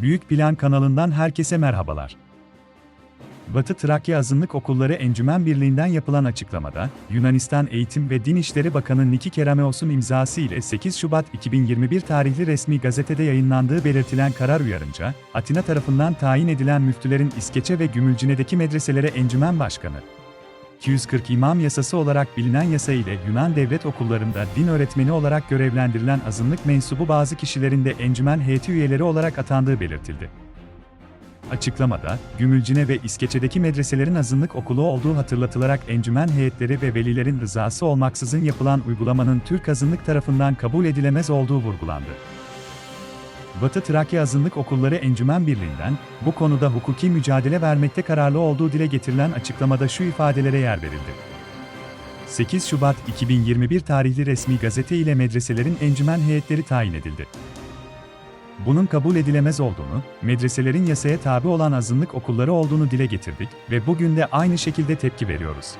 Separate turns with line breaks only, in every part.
Büyük Plan kanalından herkese merhabalar. Batı Trakya Azınlık Okulları Encümen Birliği'nden yapılan açıklamada, Yunanistan Eğitim ve Din İşleri Bakanı Niki Kerameos'un imzası ile 8 Şubat 2021 tarihli resmi gazetede yayınlandığı belirtilen karar uyarınca, Atina tarafından tayin edilen müftülerin İskeçe ve Gümülcine'deki medreselere encümen başkanı, 240 İmam Yasası olarak bilinen yasa ile Yunan devlet okullarında din öğretmeni olarak görevlendirilen azınlık mensubu bazı kişilerin de encümen heyeti üyeleri olarak atandığı belirtildi. Açıklamada, Gümülcine ve İskeçe'deki medreselerin azınlık okulu olduğu hatırlatılarak encümen heyetleri ve velilerin rızası olmaksızın yapılan uygulamanın Türk azınlık tarafından kabul edilemez olduğu vurgulandı. Batı Trakya Azınlık Okulları Encümen Birliği'nden, bu konuda hukuki mücadele vermekte kararlı olduğu dile getirilen açıklamada şu ifadelere yer verildi. 8 Şubat 2021 tarihli resmi gazete ile medreselerin encümen heyetleri tayin edildi. Bunun kabul edilemez olduğunu, medreselerin yasaya tabi olan azınlık okulları olduğunu dile getirdik ve bugün de aynı şekilde tepki veriyoruz.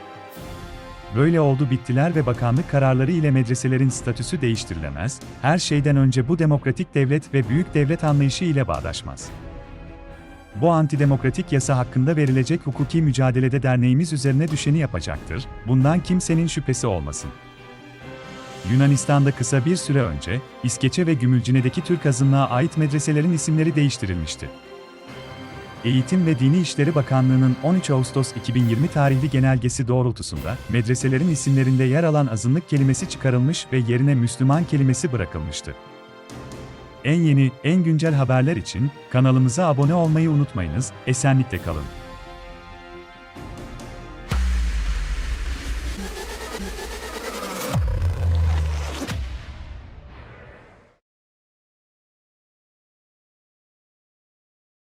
Böyle oldu bittiler ve bakanlık kararları ile medreselerin statüsü değiştirilemez, her şeyden önce bu demokratik devlet ve büyük devlet anlayışı ile bağdaşmaz. Bu antidemokratik yasa hakkında verilecek hukuki mücadelede derneğimiz üzerine düşeni yapacaktır, bundan kimsenin şüphesi olmasın. Yunanistan'da kısa bir süre önce, İskeçe ve Gümülcine'deki Türk azınlığa ait medreselerin isimleri değiştirilmişti. Eğitim ve Dini İşleri Bakanlığı'nın 13 Ağustos 2020 tarihli genelgesi doğrultusunda medreselerin isimlerinde yer alan azınlık kelimesi çıkarılmış ve yerine Müslüman kelimesi bırakılmıştı. En yeni, en güncel haberler için kanalımıza abone olmayı unutmayınız, esenlikle kalın.